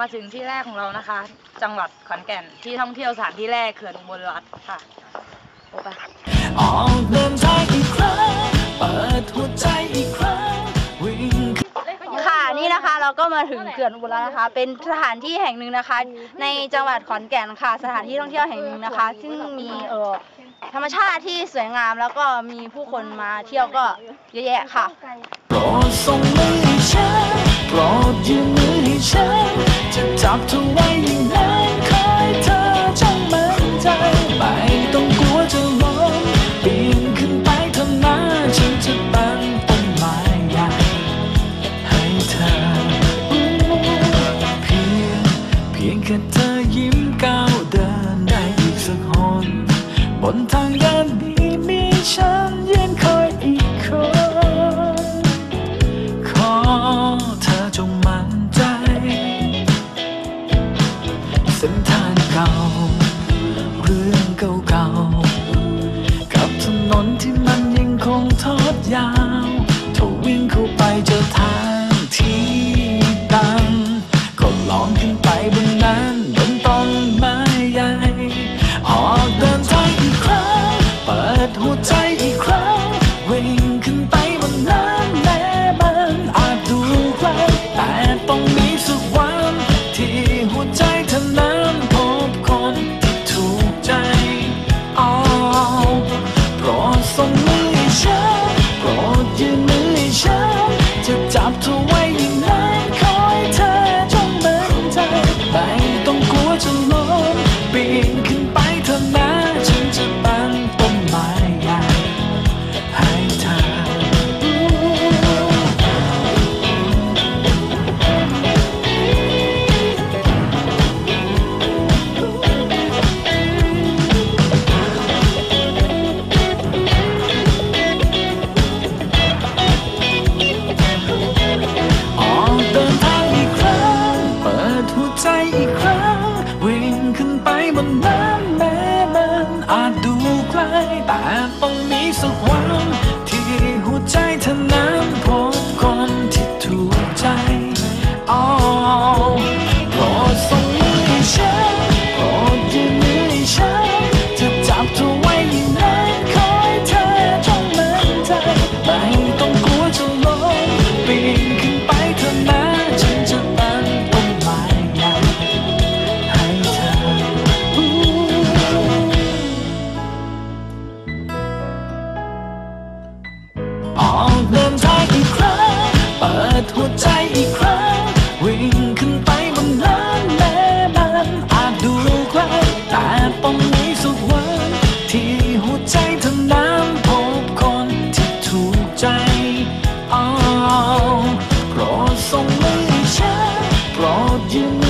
มาถึงที่แรกของเรานะคะ จังหวัดขอนแก่นที่ท่องเที่ยวสถานที่แรกเขื่อนอุบลรัตน์ค่ะโอ้ปะออกเดินทางอีกครั้งเปิดหัวใจอีกครั้งวิ่งค่ะนี่นะคะเราก็มาถึงเขื่อนอุบลแล้วนะคะ เป็นสถานที่แห่งหนึ่งนะคะ ในจังหวัดขอนแก่นค่ะ สถานที่ท่องเที่ยวแห่งหนึ่งนะคะ ซึ่งมีเอ่อธรรมชาติที่สวยงามแล้วก็มีผู้คนมาเที่ยวก็เยอะแยะค่ะโปรดส่งมือให้ฉันโปรดยืนมือให้ฉัน จะจับเธอไว้อย่างนั้นคอยเธอจงมั่นใจไม่ต้องกลัวจะล้มปีนขึ้นไปท่านั้นฉันจะตั้งต้นไม้ใหญ่ให้เธอ เพียงเพียงแค่เธอยิ้มก้าวเดินได้อีกสักหนบนทางเดิน นนที่มันยังคงทอดยาว ถ้าวิ่งเข้าไปเจอทาง ไกลแต่ ออกเดินทางอีกครั้ง เปิดหัวใจอีกครั้ง วิ่งขึ้นไปบนนั้นแม่นั้นอาจดูไกลแต่ต้องมีสุขวันที่หัวใจเท่านั้นพบคนที่ถูกใจอ้าวโปรดส่งมือให้ฉันโปรดยืน